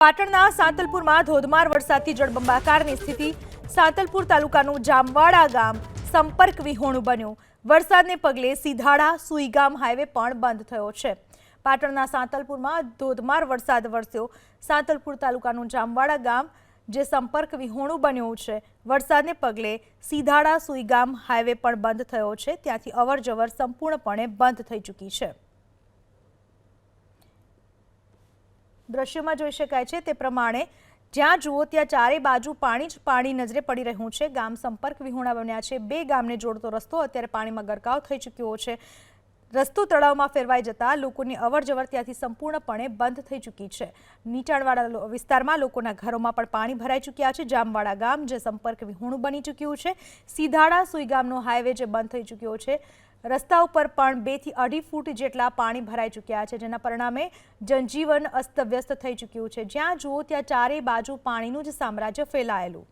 પાટણના સાંતલપુરમાં ધોધમાર વરસાદથી જળબંબાકારની સ્થિતિ. સાંતલપુર તાલુકાનું જામવાડા ગામ સંપર્ક વિહોણું બન્યું. વરસાદને પગલે સીધાડા, સુઈગામ હાઈવે પણ બંધ થયો છે. પાટણના સાંતલપુરમાં ધોધમાર વરસાદ વરસ્યો. સાંતલપુર તાલુકાનું જામવાડા ગામ, જે સંપર્ક વિહોણું બન્યું છે, વરસાદને પગલે સીધાડા, સુઈગામ હાઈવે પણ બંધ થયો છે. ત્યાંથી અવરજવર સંપૂર્ણપણે બંધ થઈ ચૂકી છે. દ્રશ્યોમાં જોઈ શકાય છે તે પ્રમાણે જ્યાં જુઓ ત્યાં ચારે બાજુ પાણી જ પાણી નજરે પડી રહ્યું છે. ગામ સંપર્ક વિહોણા બન્યા છે. બે ગામને જોડતો રસ્તો અત્યારે પાણીમાં ગરકાવ થઈ ચૂક્યો છે. રસ્તો તળાવમાં ફેરવાઈ જતા લોકોની અવરજવર ત્યાંથી સંપૂર્ણપણે બંધ થઈ ચૂકી છે. નીચાણવાળા વિસ્તારમાં લોકોના ઘરોમાં પણ પાણી ભરાઈ ચૂક્યા છે. જામવાડા ગામ જે સંપર્ક વિહોણું બની ચૂક્યું છે. સીધાડા સુઈગામનો હાઈવે જે બંધ થઈ ચૂક્યો છે. રસ્તા ઉપર પણ બેથી અઢી ફૂટ જેટલા પાણી ભરાઈ ચૂક્યા છે, જેના પરિણામે જનજીવન અસ્તવ્યસ્ત થઈ ચૂક્યું છે. જ્યાં જુઓ ત્યાં ચારે બાજુ પાણીનું જ સામ્રાજ્ય ફેલાયેલું.